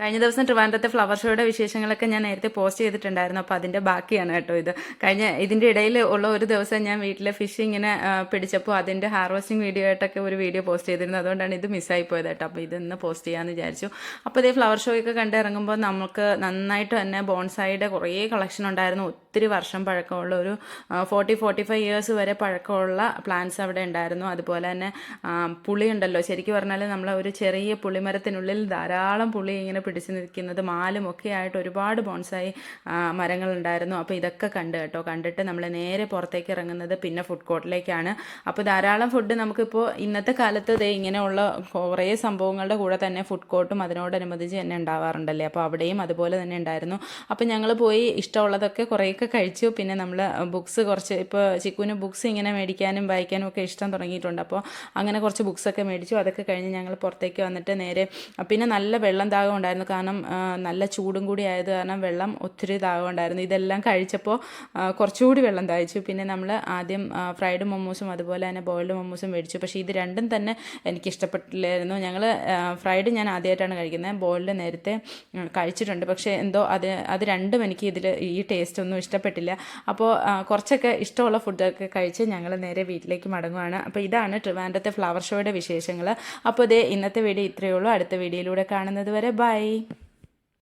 കഴിഞ്ഞ ദിവസം ട്രിവാൻഡ്രത്തെ ഫ്ലവർ ഷോയുടെ വിശേഷങ്ങളൊക്കെ ഞാൻ നേരത്തെ പോസ്റ്റ് ചെയ്തിട്ടുണ്ടായിരുന്നു. അപ്പോൾ അതിന്റെ ബാക്കിയാണ് കേട്ടോ ഇത്. കഴിഞ്ഞ ഇതിന്റെ ഇടയിൽ ഉള്ള ഒരു ദിവസം ഞാൻ വീട്ടിലെ ഫിഷ് ഇങ്ങനെ പിടിച്ചപ്പോൾ അതിന്റെ ഹാർവസ്റ്റിംഗ് വീഡിയോ ആയിട്ടൊക്കെ ഒരു വീഡിയോ പോസ്റ്റ് ചെയ്തിരുന്നു. അതുകൊണ്ടാണ് ഇത് മിസ്സായി പോയത് കേട്ടോ. അപ്പോൾ ഇതൊന്ന് പോസ്റ്റ് ചെയ്യാമെന്ന് വിചാരിച്ചു. അപ്പോൾ ഇതേ ഫ്ലവർ ഷോയൊക്കെ കണ്ടിറങ്ങുമ്പോൾ നമുക്ക് നന്നായിട്ട് തന്നെ ബോൺസായിയുടെ കുറേ കളക്ഷൻ ഉണ്ടായിരുന്നു. ഒത്തിരി വർഷം പഴക്കമുള്ള ഒരു ഫോർട്ടി ഫോർട്ടി ഫൈവ് ഇയേഴ്സ് വരെ പഴക്കമുള്ള പ്ലാന്റ്സ് അവിടെ ഉണ്ടായിരുന്നു. അതുപോലെ തന്നെ പുളി ഉണ്ടല്ലോ. ശരിക്കും പറഞ്ഞാൽ നമ്മൾ ഒരു ചെറിയ പുളിമരത്തിനുള്ളിൽ ധാരാളം പുളി ഇങ്ങനെ പിടിച്ചു നിൽക്കുന്നത് മാലും ഒക്കെ ആയിട്ട് ഒരുപാട് ബോൺസായി മരങ്ങൾ ഉണ്ടായിരുന്നു അപ്പോൾ ഇതൊക്കെ കണ്ട് കേട്ടോ. കണ്ടിട്ട് നമ്മൾ നേരെ പുറത്തേക്ക് ഇറങ്ങുന്നത് പിന്നെ ഫുഡ് കോർട്ടിലേക്കാണ് അപ്പോൾ ധാരാളം ഫുഡ് നമുക്കിപ്പോൾ ഇന്നത്തെ കാലത്ത് ദേ ഇങ്ങനെയുള്ള കുറേ സംഭവങ്ങളുടെ കൂടെ തന്നെ ഫുഡ് കോർട്ടും അതിനോടനുബന്ധിച്ച് തന്നെ ഉണ്ടാവാറുണ്ടല്ലേ? അപ്പോൾ അവിടെയും അതുപോലെ തന്നെ ഉണ്ടായിരുന്നു. അപ്പോൾ ഞങ്ങൾ പോയി ഇഷ്ടമുള്ളതൊക്കെ കുറേയൊക്കെ കഴിച്ചു. പിന്നെ നമ്മൾ ബുക്സ് കുറച്ച് ഇപ്പോൾ ചിക്കുവിന് ബുക്സ് ഇങ്ങനെ മേടിക്കാനും വായിക്കാനും ഒക്കെ ഇഷ്ടം തുടങ്ങിയിട്ടുണ്ട്. അപ്പോൾ അങ്ങനെ കുറച്ച് ബുക്സൊക്കെ മേടിച്ചു. അതൊക്കെ കഴിഞ്ഞ് ഞങ്ങൾ പുറത്തേക്ക് വന്നിട്ട് നേരെ പിന്നെ നല്ല വെള്ളം ദാഹം ഉണ്ടായിരുന്നു. കാരണം നല്ല ചൂടും കൂടി ആയത് കാരണം വെള്ളം ഒത്തിരി ദാഹം ഉണ്ടായിരുന്നു. ഇതെല്ലാം കഴിച്ചപ്പോൾ കുറച്ചുകൂടി വെള്ളം ദാഹിച്ചു. പിന്നെ നമ്മൾ ആദ്യം ഫ്രൈഡ് മൊമോസും അതുപോലെ തന്നെ ബോയിൽഡ് മൊമോസും മേടിച്ചു. പക്ഷേ ഇത് രണ്ടും തന്നെ എനിക്ക് ഇഷ്ടപ്പെട്ടില്ലായിരുന്നു. ഞങ്ങൾ ഫ്രൈഡ് ഞാൻ ആദ്യമായിട്ടാണ് കഴിക്കുന്നത്. ബോയിൽഡ് നേരത്തെ കഴിച്ചിട്ടുണ്ട്. പക്ഷേ എന്തോ അത് അത് രണ്ടും എനിക്ക് ഇതിൽ ഈ ടേസ്റ്റ് ഒന്നും ഇഷ്ടപ്പെട്ടില്ല. അപ്പോൾ കുറച്ചൊക്കെ ഇഷ്ടമുള്ള ഫുഡൊക്കെ കഴിച്ച് ഞങ്ങൾ നേരെ വീട്ടിലേക്ക് മടങ്ങുവാണ്. അപ്പോൾ ഇതാണ് ട്രിവാൻഡ്രത്തെ ഫ്ലവർ ഷോയുടെ വിശേഷങ്ങൾ അപ്പോൾ ഇതേ ഇന്നത്തെ വീഡിയോ ഇത്രയേ ഉള്ളൂ. അടുത്ത വീഡിയോയിലൂടെ കാണുന്നത് വരെ ബൈ.